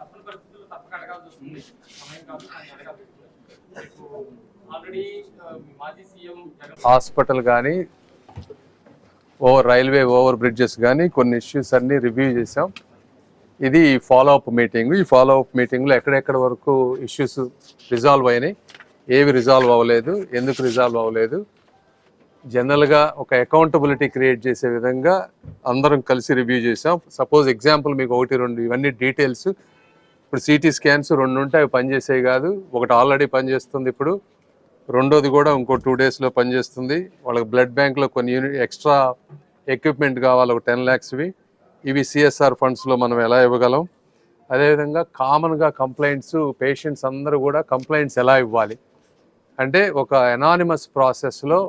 తప్పని పరిస్థితుల్లో తప్పక అడగాల్సి వస్తుంది. సమయం కాదు అడగాల్సి వస్తుంది. ఆల్రెడీ మాజీ సీఎం హాస్పిటల్ కానీ ఓవర్ రైల్వే ఓవర్ బ్రిడ్జెస్ కానీ కొన్ని ఇష్యూస్ అన్ని రివ్యూ చేసాం ఇది ఫాలో అప్ మీటింగ్ ఈ ఫాలో అప్ మీటింగ్లో ఎక్కడెక్కడ వరకు ఇష్యూస్ రిజాల్వ్ అయినాయి? ఏవి రిజాల్వ్ అవ్వలేదు? ఎందుకు రిజాల్వ్ అవ్వలేదు? జనరల్గా ఒక అకౌంటబిలిటీ క్రియేట్ చేసే విధంగా అందరం కలిసి రివ్యూ చేసాం సపోజ్ ఎగ్జాంపుల్ మీకు ఒకటి రెండు ఇవన్నీ డీటెయిల్స్ ఇప్పుడు సిటీ స్కాన్స్ రెండు ఉంటాయి అవి పనిచేసేవి కాదు. ఒకటి ఆల్రెడీ పనిచేస్తుంది ఇప్పుడు. రెండోది కూడా ఇంకో టూ డేస్లో పనిచేస్తుంది. వాళ్ళకి బ్లడ్ బ్యాంక్లో కొన్ని యూనిట్ ఎక్స్ట్రా ఎక్విప్మెంట్ కావాలి ఒక టెన్ ల్యాక్స్వి. ఇవి సిఎస్ఆర్ ఫండ్స్లో మనం ఎలా ఇవ్వగలం? అదేవిధంగా కామన్గా కంప్లైంట్స్ పేషెంట్స్ అందరూ కూడా కంప్లైంట్స్ ఎలా ఇవ్వాలి? అంటే ఒక ఎనానిమస్ ప్రాసెస్లో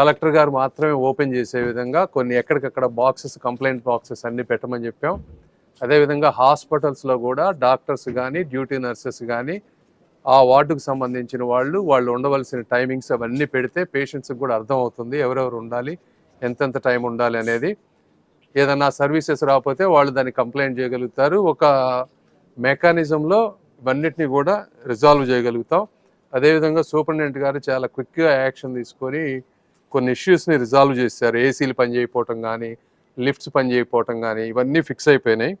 కలెక్టర్ గారు మాత్రమే ఓపెన్ చేసే విధంగా కొన్ని ఎక్కడికక్కడ బాక్సెస్ కంప్లైంట్ బాక్సెస్ అన్నీ పెట్టమని చెప్పాం. అదేవిధంగా హాస్పిటల్స్లో కూడా డాక్టర్స్ కానీ డ్యూటీ నర్సెస్ కానీ ఆ వార్డుకు సంబంధించిన వాళ్ళు వాళ్ళు ఉండవలసిన టైమింగ్స్ అవన్నీ పెడితే పేషెంట్స్కి కూడా అర్థం అవుతుంది ఎవరెవరు ఉండాలి ఎంతెంత టైం ఉండాలి అనేది. ఏదన్నా సర్వీసెస్ రాకపోతే వాళ్ళు దాన్ని కంప్లైంట్ చేయగలుగుతారు. ఒక మెకానిజంలో ఇవన్నిటిని కూడా రిజాల్వ్ చేయగలుగుతాం. అదేవిధంగా సూపరింటెండెంట్ గారు చాలా క్విక్గా యాక్షన్ తీసుకొని కొన్ని ఇష్యూస్ని రిజాల్వ్ చేశారు. ఏసీలు పని చేయకపోవటం కానీ లిఫ్ట్స్ పని చేయకపోవటం కానీ ఇవన్నీ ఫిక్స్ అయిపోయినాయి.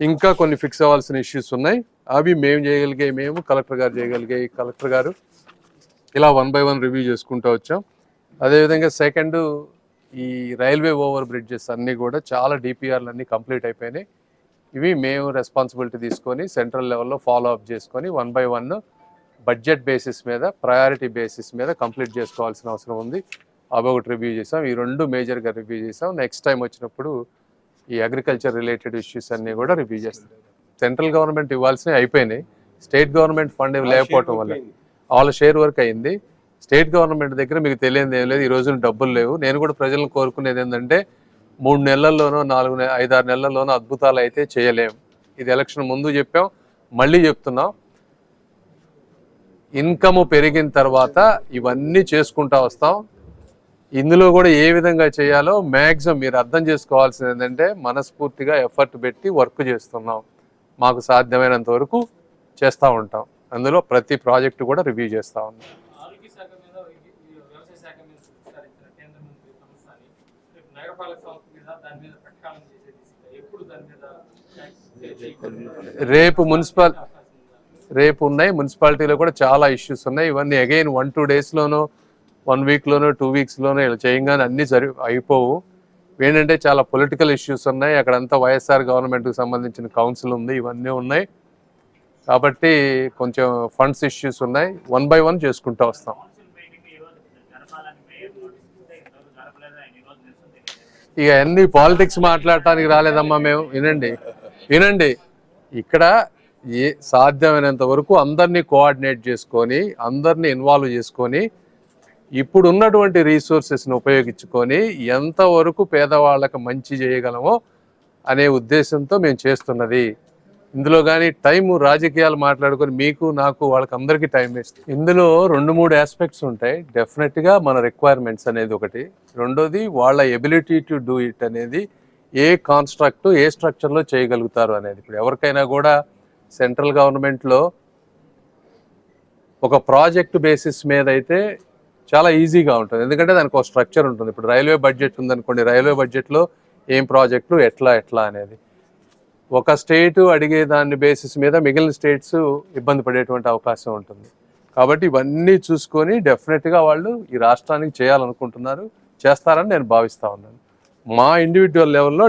ఇంకా కొన్ని ఫిక్స్ అవ్వాల్సిన ఇష్యూస్ ఉన్నాయి. అవి మేము చేయగలిగే మేము కలెక్టర్ గారు చేయగలిగే కలెక్టర్ గారు ఇలా వన్ బై వన్ రివ్యూ చేసుకుంటూ వచ్చాం. అదేవిధంగా సెకండ్ ఈ రైల్వే ఓవర్ బ్రిడ్జెస్ అన్నీ కూడా చాలా డిపిఆర్లు అన్నీ కంప్లీట్ అయిపోయినాయి. ఇవి మేము రెస్పాన్సిబిలిటీ తీసుకొని సెంట్రల్ లెవెల్లో ఫాలో అప్ చేసుకొని one by one budget basis మీద ప్రయారిటీ బేసిస్ మీద కంప్లీట్ చేసుకోవాల్సిన అవసరం ఉంది. అవి ఒకటి రివ్యూ చేసాం. ఈ రెండు మేజర్గా రివ్యూ చేసాం. నెక్స్ట్ టైం వచ్చినప్పుడు ఈ అగ్రికల్చర్ రిలేటెడ్ ఇష్యూస్ అన్నీ కూడా రివ్యూ చేస్తాం. సెంట్రల్ గవర్నమెంట్ ఇవ్వాల్సినవి అయిపోయినాయి. స్టేట్ గవర్నమెంట్ ఫండ్ లేకపోవటం వల్ల. వాళ్ళ షేర్ వర్క్ అయింది. స్టేట్ గవర్నమెంట్ దగ్గర మీకు తెలియదు ఏం లేదు. ఈ రోజున డబ్బులు లేవు. నేను కూడా ప్రజలను కోరుకునేది ఏంటంటే మూడు నెలల్లోనో నాలుగు నె ఐదారు నెలల్లోనో అద్భుతాలు అయితే చేయలేం. ఇది ఎలక్షన్ ముందు చెప్పాం. మళ్ళీ చెప్తున్నాం. ఇన్కమ్ పెరిగిన తర్వాత ఇవన్నీ చేసుకుంటా వస్తాం. ఇందులో కూడా ఏ విధంగా చేయాలో మ్యాక్సిమం మీరు అర్థం చేసుకోవాల్సింది ఏంటంటే మనస్ఫూర్తిగా ఎఫర్ట్ పెట్టి వర్క్ చేస్తున్నాం. మాకు సాధ్యమైనంత వరకు చేస్తూ ఉంటాం. అందులో ప్రతి ప్రాజెక్టు కూడా రివ్యూ చేస్తూ ఉన్నాం. రేపు మున్సిపల్? రేపు ఉన్నాయి. మున్సిపాలిటీలో కూడా చాలా ఇష్యూస్ ఉన్నాయి. ఇవన్నీ అగైన్ వన్ టూ డేస్లోనో వన్ వీక్లోనో టూ వీక్స్లోనో ఇలా చేయగానే అన్నీ సరి అయిపోవు. ఏంటంటే చాలా పొలిటికల్ ఇష్యూస్ ఉన్నాయి. అక్కడంతా వైఎస్ఆర్ గవర్నమెంట్కి సంబంధించిన కౌన్సిల్ ఉంది. ఇవన్నీ ఉన్నాయి. కాబట్టి కొంచెం ఫండ్స్ ఇష్యూస్ ఉన్నాయి. వన్ బై వన్ చేసుకుంటూ వస్తాం. ఇక అన్ని పాలిటిక్స్ మాట్లాడటానికి రాలేదమ్మా మేము. వినండి. వినండి. ఇక్కడ ఏ సాధ్యమైనంత వరకు అందరినీ కోఆర్డినేట్ చేసుకొని అందరినీ ఇన్వాల్వ్ చేసుకొని ఇప్పుడు ఉన్నటువంటి రీసోర్సెస్ని ఉపయోగించుకొని ఎంతవరకు పేదవాళ్ళకి మంచి చేయగలమో అనే ఉద్దేశంతో మేము చేస్తున్నది. ఇందులో కానీ టైము రాజకీయాలు మాట్లాడుకొని మీకు నాకు వాళ్ళకి అందరికీ టైం వేస్ట్. ఇందులో రెండు మూడు ఆస్పెక్ట్స్ ఉంటాయి. డెఫినెట్గా మన రిక్వైర్మెంట్స్ అనేది ఒకటి. రెండోది వాళ్ళ ఎబిలిటీ టు డూ ఇట్ అనేది ఏ కాన్స్ట్రక్ట్ ఏ స్ట్రక్చర్లో చేయగలుగుతారు అనేది. ఇప్పుడు ఎవరికైనా కూడా సెంట్రల్ గవర్నమెంట్లో ఒక ప్రాజెక్ట్ బేసిస్ మీద అయితే చాలా ఈజీగా ఉంటుంది. ఎందుకంటే దానికి ఒక స్ట్రక్చర్ ఉంటుంది. ఇప్పుడు రైల్వే బడ్జెట్ ఉందనుకోండి రైల్వే బడ్జెట్లో ఏం ప్రాజెక్టులు ఎట్లా ఎట్లా అనేది. ఒక స్టేటు అడిగే దాని బేసిస్ మీద మిగిలిన స్టేట్స్ ఇబ్బంది పడేటువంటి అవకాశం ఉంటుంది. కాబట్టి ఇవన్నీ చూసుకొని డెఫినెట్గా వాళ్ళు ఈ రాష్ట్రానికి చేయాలనుకుంటున్నారు చేస్తారని నేను భావిస్తా ఉన్నాను. మా ఇండివిజువల్ లెవెల్లో